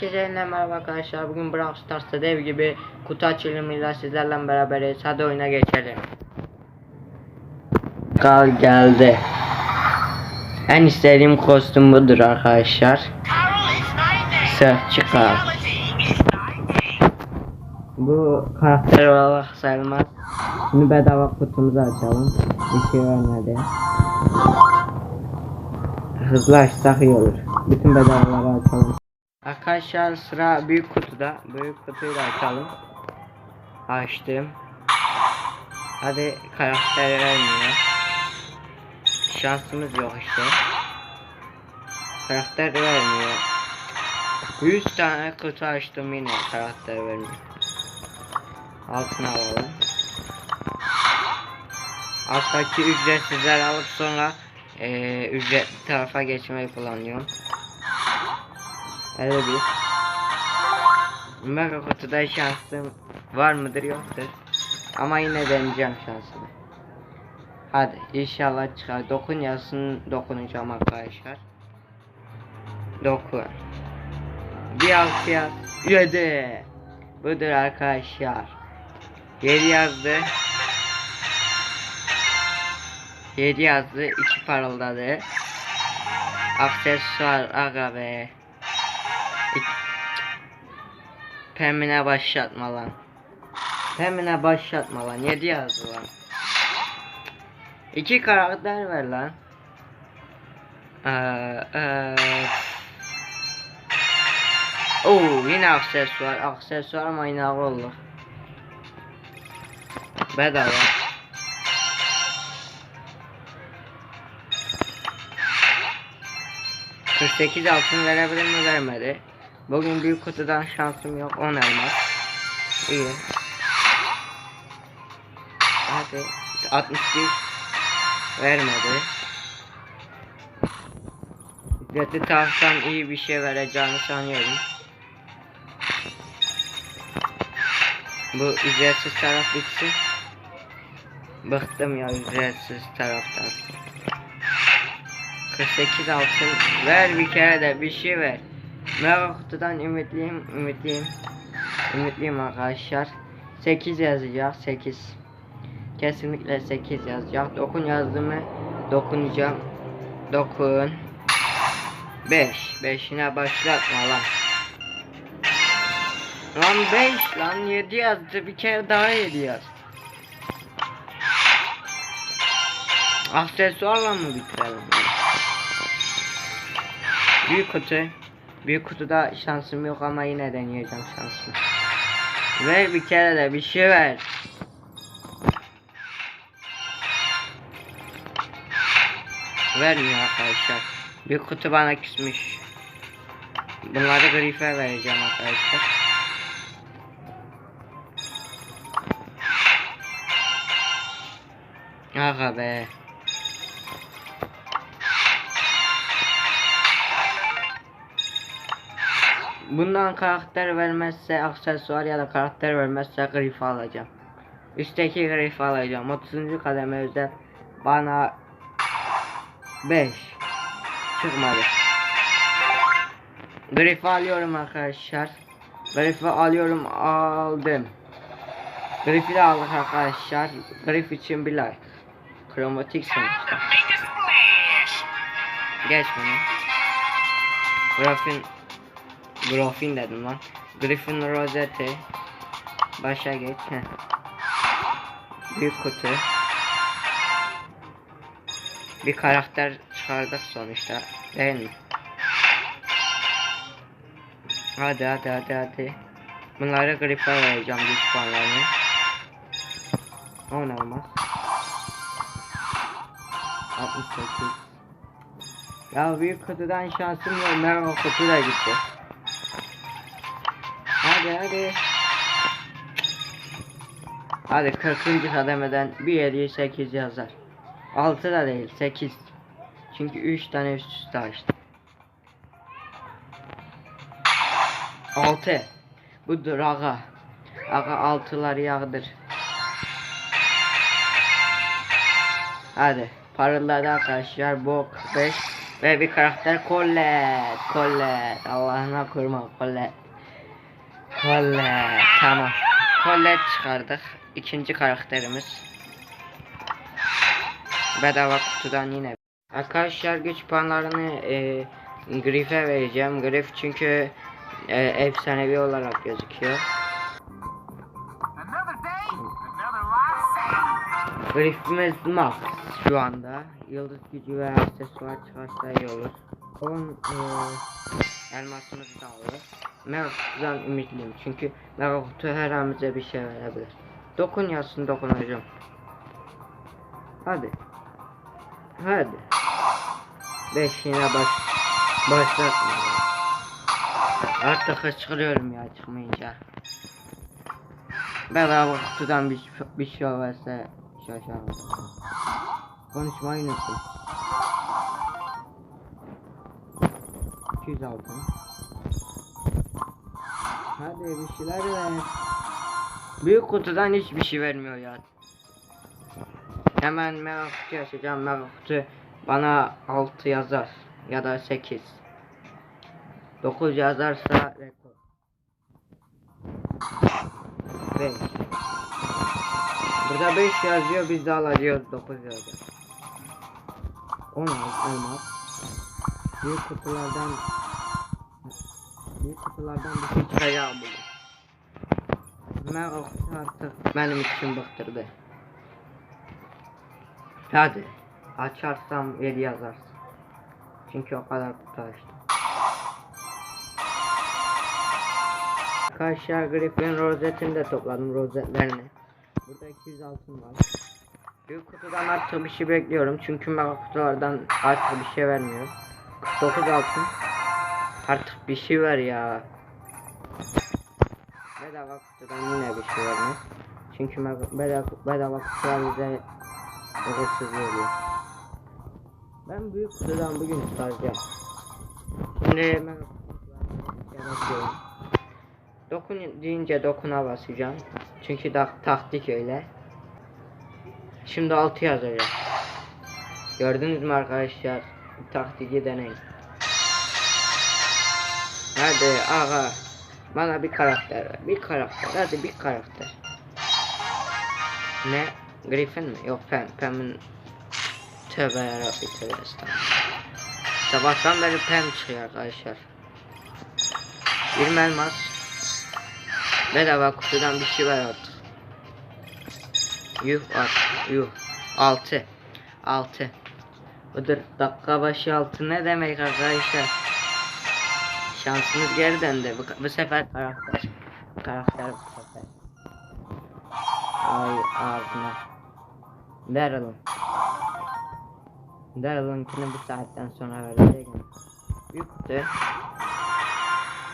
Herkese merhaba arkadaşlar. Bugün Brawl Stars'ta dev gibi kutu açılımıyla sizlerle beraberiz. Hadi oyuna geçelim. Kal geldi. En istediğim kostüm budur arkadaşlar. Sırf çıkar. Bu karakter olarak sayılmaz. Şimdi bedava kutumuzu açalım. Bir şey vermedi. Hızlı açsak iyi olur. Bütün bedavaları açalım. Arkadaşlar sıra büyük kutuda. Büyük kutuyu da açalım. Açtım. Hadi karakter vermiyor. Şansımız yok işte. Karakter vermiyor. 100 tane kutu açtım yine karakter vermiyor. Altına alalım. Alttaki ücretsizler alıp sonra eee ücretli tarafa geçmeyi planlıyorum. Öyle bir. Mega kutuda şansım var mıdır yoktur. Ama yine deneyeceğim şansımı. Hadi inşallah çıkar. Dokun yazsın dokunacağım arkadaşlar. Dokun. Bir altı yaz. Yedi. Budur arkadaşlar. Yedi yazdı. Yedi yazdı. iki parıldadı. Aksesuar aga be. Pemine başlatma lan. Pemine başlatma lan. 7 yazdı lan. İki karakter ver lan. Ee, ee. Yine aksesuar. Aksesuar yine olur. Bedava. ...48 altın verebilir mi vermedi. Bugün büyük kutudan şansım yok 10 elmas. İyi. Hadi 61 vermedi. Ücretli taraftan iyi bir şey vereceğini sanıyorum. Bu ücretsiz taraf bitsin. Bıktım ya ücretsiz taraftan. 48 altın ver bir kere de bir şey ver. Merhaba kutudan ümitliyim, ümitliyim. Ümitliyim arkadaşlar. 8 yazacak, 8. Kesinlikle 8 yazacak. Dokun yazdı mı? Dokunacağım. Dokun. 5. 5'ine başlatma lan. Lan 5 lan 7 yazdı. Bir kere daha 7 yaz. Aksesuarla mı bitirelim? Büyük kutu. Büyük kutuda şansım yok ama yine deneyeceğim şansımı. Ver bir kere de bir şey ver. Vermiyor arkadaşlar. Büyük kutu bana küsmüş. Bunları grife vereceğim arkadaşlar. Aga be. Bundan karakter vermezse aksesuar ya da karakter vermezse grif alacağım. Üstteki grif alacağım. 30. kademe özel bana 5 çıkmadı. Grif alıyorum arkadaşlar. Grifi alıyorum aldım. Grifi de aldık arkadaşlar. Grif için bir like. Kromatik sonuçta. Geç bunu. Grafin Grafin dedim lan. Griffin rozeti. Başa geç. Büyük kutu. Bir karakter çıkardık sonuçta. Değil mi? Hadi hadi hadi hadi. Bunları grife vereceğim güç puanlarını. 10 olmaz. 68. Ya büyük kutudan şansım yok. Merhaba kutu gitti. Hadi hadi. Hadi 40. kademeden bir 7 8 yazar. 6 da değil 8. Çünkü 3 tane üst üste açtım. 6. Budur aga. Aga altıları yağdır. Hadi. Parılladı arkadaşlar. Bok 5. Ve bir karakter Colette. Colette. Allah'ına kurma Colette. Colette. Tamam. Colette çıkardık. İkinci karakterimiz. Bedava kutudan yine. Arkadaşlar güç puanlarını e, Griff'e vereceğim. Griff çünkü e, efsanevi olarak gözüküyor. Griff'imiz max şu anda. Yıldız gücü ve aksesuar çıkarsa iyi olur. 10 e, elmasımızı da alırız. Meraklıdan ümitliyim çünkü Meraklı her an bize bir şey verebilir. Dokun yazsın dokunacağım. Hadi. Hadi. Beş yine baş başlatma. Artık hıçkırıyorum ya çıkmayınca. Bedava kutudan bir, bir şey olursa şaşarım. Konuşmayı unuttum. 200 altın. Hadi bir şeyler ver. Büyük kutudan hiçbir şey vermiyor ya. Hemen merak kutu açacağım. Merak kutu bana 6 yazar ya da 8. 9 yazarsa rekor. 5. Burada 5 yazıyor biz de alacağız 9 yazıyor. 16 elmas. Büyük kutulardan Büyük kutulardan bir şey çıkacağım bugün. Merak artık benim için bıktırdı. Hadi. Açarsam 7 yazarsın. Çünkü o kadar kutu açtım. Arkadaşlar Griffin rozetini de topladım rozetlerini. Burada 200 altın var. Büyük kutudan artık bir şey bekliyorum çünkü mega kutulardan artık bir şey vermiyor. 9 altın. Artık bir şey ver ya. Bedava kutudan yine bir şey vermez. Çünkü bedava, bedava kutular bize uğursuz veriyor. Ben büyük kutudan bugün çıkaracağım. Şimdi mega bakıyorum. Dokun deyince dokuna basacağım. Çünkü da taktik öyle. Şimdi 6 yazacağım. Gördünüz mü arkadaşlar? Taktiki deneyin. Hadi aga. Bana bir karakter ver. Bir karakter. Hadi bir karakter. Ne? Griffin mi? Yok Pem. Pem'in Tövbe yarabbi tövbe estağfurullah. Sabahtan beri Pem çıkıyor arkadaşlar. Bir elmas. Bedava kutudan bir şey var artık. Yuh at. Yuh. 6. 6. Budur dakika başı 6 ne demek arkadaşlar? Şansımız geri döndü. Bu, bu sefer karakter. Karakter bu sefer. Ay ağzına. Daryl'ın. Daryl'ınkini bu saatten sonra verecek. Büyük kutu.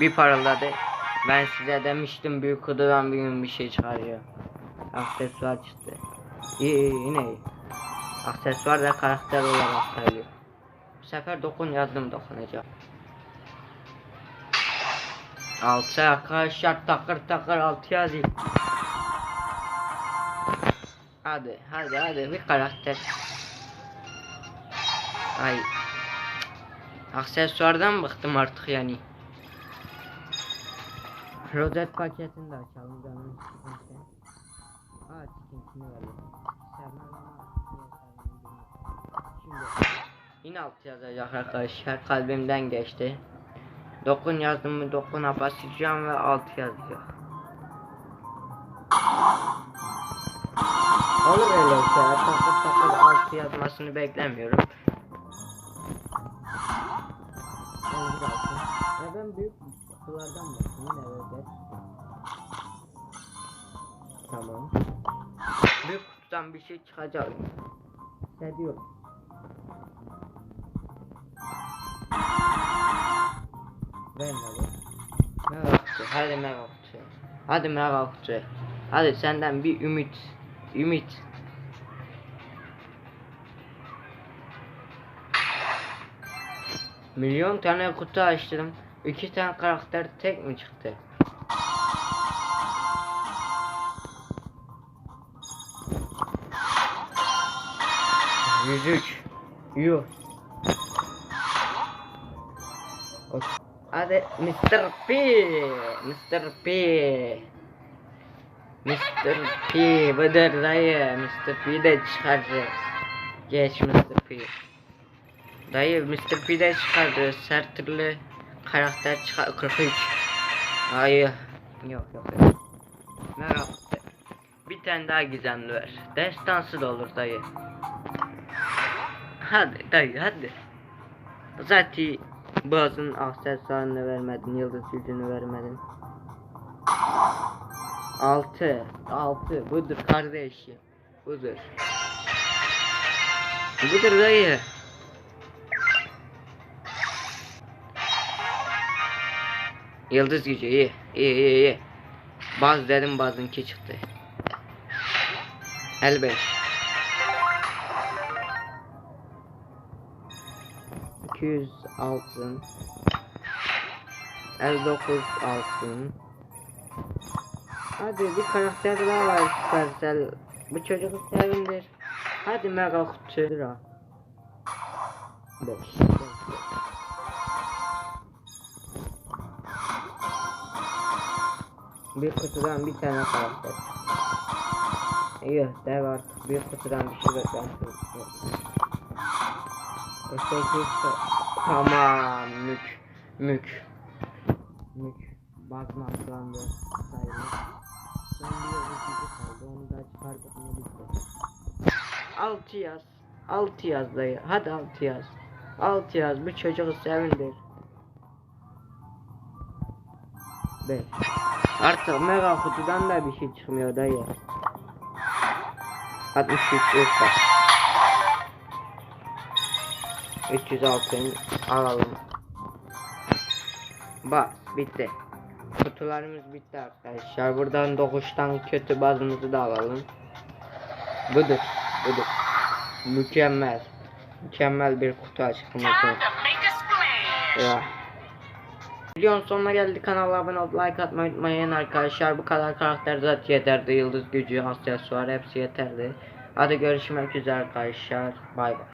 Bir paraladı. Ben size demiştim büyük kutudan bir gün bir şey çıkarıyor. Aksesuar çıktı. İyi iyi yine. Aksesuar da karakter olarak sayılıyor. Bu sefer dokun yazdım dokunacağım. Altı arkadaşlar takır takır altı yazayım. Hadi hadi hadi bir karakter. Ay. Aksesuardan bıktım artık yani. Rozet paketini de açalım canım. Aa çıkıntını verelim. Sevmem ama altı yazacak arkadaşlar kalbimden geçti. Dokun yazdım mı dokuna basacağım ve altı yazacak. Olur öyle şeyler takır takır altı yazmasını beklemiyorum. Olur altı. Ya ben büyük kutulardan bakayım böyle. Tamam. Büyük kutudan bir şey çıkacak. Hissediyorum. Ver hadi. Mega kutu. Hadi mega kutu. Hadi mega kutu. Hadi senden bir ümit. Ümit. Milyon tane kutu açtım. İki tane karakter tek mi çıktı? Yüzük. Yuh. Koş. Hadi Mr. P. Mr. P. Mr. P. Budur dayı. Mr. P de çıkaracağız. Geç Mr. P. Dayı Mr. P de çıkaracağız. Her türlü karakter çıkar. 43. Hayır. Yok yok. yok. Merhaba. Bir tane daha gizemli ver. Destansı da olur dayı. Hadi dayı hadi. Zaten bazının aksesuarını vermedin, yıldız gücünü vermedin. Altı, altı, budur kardeşim, budur. Budur dayı. Yıldız gücü iyi, iyi, iyi, iyi. Baz dedim bazınki çıktı. Elbet. 200 altın. 59 altın. Hadi bir karakter daha var Supercell Bu çocuk sevindir. Hadi mega kutu. Lira 5 Bir kutudan bir tane karakter. İyi dev artık. Bir kutudan bir şey beklentim yok. Öteki tamam mük mük mük bazma atlandı sayılır. Son bir ikinci kaldı onu da çıkardık mı bitti. Altı yaz. Altı yaz dayı. Hadi altı yaz. Altı yaz. Bu çocuğu sevindir. Beş. Artık mega kutudan da bir şey çıkmıyor dayı. 63 usta. 300 altın alalım. Bak bitti. Kutularımız bitti arkadaşlar. Buradan dokuştan kötü bazımızı da alalım. Budur. Budur. Mükemmel. Mükemmel bir kutu açıklaması. Ya. Videonun sonuna geldik. Kanala abone olup like atmayı unutmayın arkadaşlar. Bu kadar karakter zaten yeterdi. Yıldız gücü, aksesuar hepsi yeterdi. Hadi görüşmek üzere arkadaşlar. Bay bay.